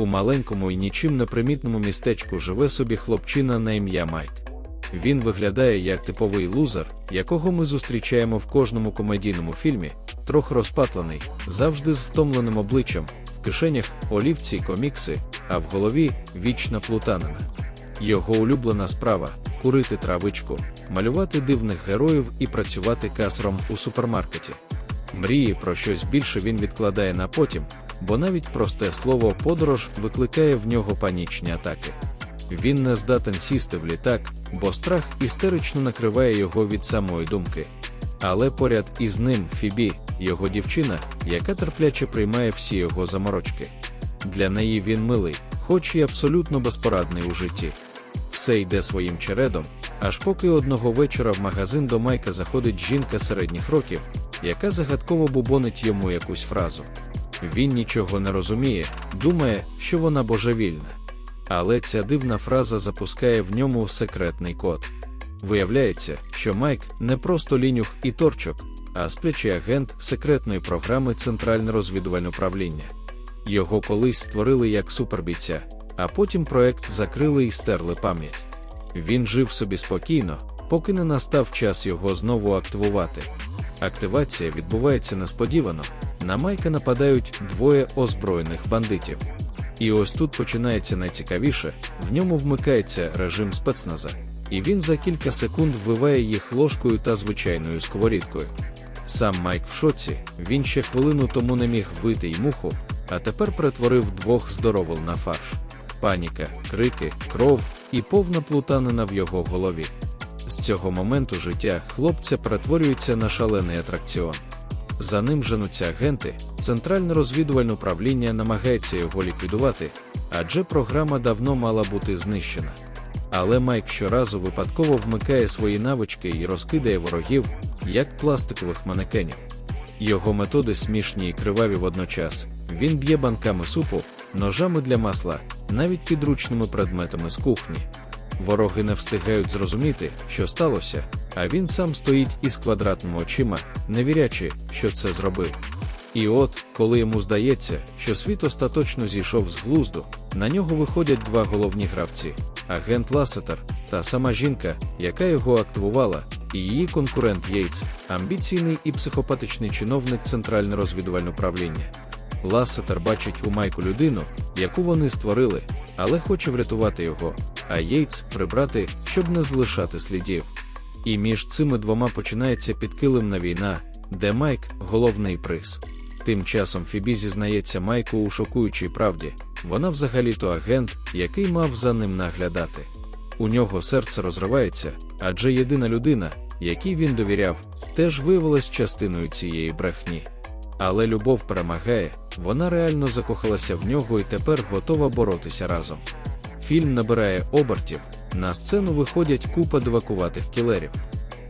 У маленькому і нічим непримітному містечку живе собі хлопчина на ім'я Майк. Він виглядає як типовий лузер, якого ми зустрічаємо в кожному комедійному фільмі, трохи розпатлений, завжди з втомленим обличчям, в кишенях олівці комікси, а в голові вічна плутанина. Його улюблена справа курити травичку, малювати дивних героїв і працювати касером у супермаркеті. Мрії про щось більше він відкладає на потім, бо навіть просте слово подорож викликає в нього панічні атаки. Він не здатен сісти в літак, бо страх істерично накриває його від самої думки. Але поряд із ним Фібі, його дівчина, яка терпляче приймає всі його заморочки. Для неї він милий, хоч і абсолютно безпорадний у житті. Все йде своїм чередом, аж поки одного вечора в магазин до Майка заходить жінка середніх років, яка загадково бубонить йому якусь фразу. Він нічого не розуміє, думає, що вона божевільна. Але ця дивна фраза запускає в ньому секретний код. Виявляється, що Майк не просто лінюх і торчок, а сплячий агент секретної програми Центральне розвідувальне управління. Його колись створили як супербійця, а потім проект закрили і стерли пам'ять. Він жив собі спокійно, поки не настав час його знову активувати. Активація відбувається несподівано. На Майка нападають двоє озброєних бандитів. І ось тут починається найцікавіше: в ньому вмикається режим спецназа, і він за кілька секунд вбиває їх ложкою та звичайною сковорідкою. Сам Майк в шоці, він ще хвилину тому не міг вити й муху, а тепер перетворив двох здоровил на фарш. Паніка, крики, кров і повна плутанина в його голові. З цього моменту життя хлопця перетворюється на шалений атракціон. За ним женуться агенти, центральне розвідувальне управління намагається його ліквідувати, адже програма давно мала бути знищена. Але Майк щоразу випадково вмикає свої навички і розкидає ворогів, як пластикових манекенів. Його методи смішні і криваві водночас. Він б'є банками супу, ножами для масла, навіть підручними предметами з кухні. Вороги не встигають зрозуміти, що сталося, а він сам стоїть із квадратними очима, не вірячи, що це зробив. І от, коли йому здається, що світ остаточно зійшов з глузду, на нього виходять два головні гравці: агент Ласетер та сама жінка, яка його активувала, і її конкурент Єйц, амбіційний і психопатичний чиновник Центральне розвідувальне управління. Ласетер бачить у Майку людину, яку вони створили, але хоче врятувати його, а Єйц прибрати, щоб не залишати слідів. І між цими двома починається підкилимна війна, де Майк головний приз. Тим часом Фібі зізнається Майку у шокуючій правді. Вона взагалі-то агент, який мав за ним наглядати. У нього серце розривається, адже єдина людина, якій він довіряв, теж виявилась частиною цієї брехні. Але любов перемагає, вона реально закохалася в нього і тепер готова боротися разом. Фільм набирає обертів, на сцену виходять купа дивакуватих кілерів.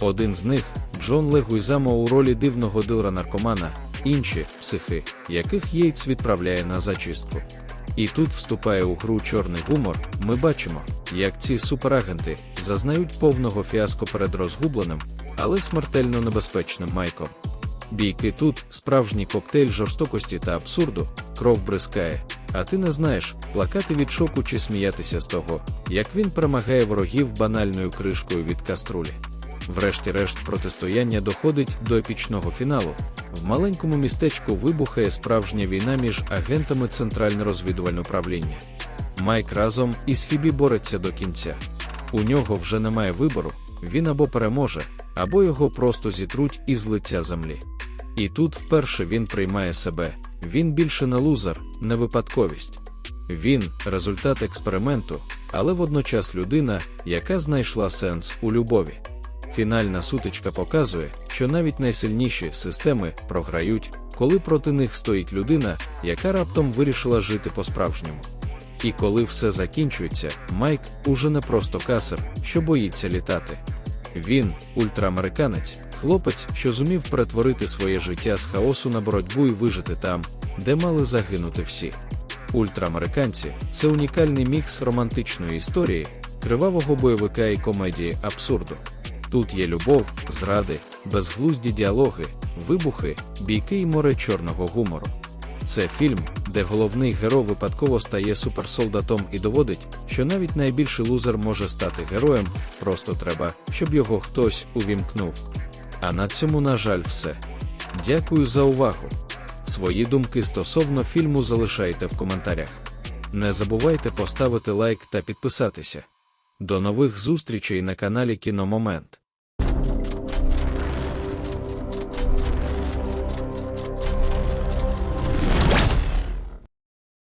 Один з них Джон Легуйзамо у ролі дивного дилера наркомана, інші психи, яких Єйц відправляє на зачистку. І тут вступає у гру чорний гумор. Ми бачимо, як ці суперагенти зазнають повного фіаско перед розгубленим, але смертельно небезпечним майком. Бійки тут справжній коктейль жорстокості та абсурду, кров бризкає, а ти не знаєш, плакати від шоку чи сміятися з того, як він перемагає ворогів банальною кришкою від каструлі. Врешті-решт, протистояння доходить до епічного фіналу. В маленькому містечку вибухає справжня війна між агентами Центральне розвідувальне управління. Майк разом із Фібі бореться до кінця. У нього вже немає вибору, він або переможе, або його просто зітруть із лиця землі. І тут вперше він приймає себе, він більше не лузер, не випадковість. Він результат експерименту, але водночас людина, яка знайшла сенс у любові. Фінальна сутичка показує, що навіть найсильніші системи програють, коли проти них стоїть людина, яка раптом вирішила жити по-справжньому. І коли все закінчується, Майк уже не просто касер, що боїться літати. Він ультраамериканець, хлопець, що зумів перетворити своє життя з хаосу на боротьбу і вижити там, де мали загинути всі. Ультраамериканці це унікальний мікс романтичної історії, кривавого бойовика і комедії абсурду. Тут є любов, зради, безглузді діалоги, вибухи, бійки і море чорного гумору. Це фільм, де головний герой випадково стає суперсолдатом і доводить, що навіть найбільший лузер може стати героєм, просто треба, щоб його хтось увімкнув. А на цьому, на жаль, все. Дякую за увагу. Свої думки стосовно фільму залишайте в коментарях. Не забувайте поставити лайк та підписатися. До нових зустрічей на каналі Кіномомент.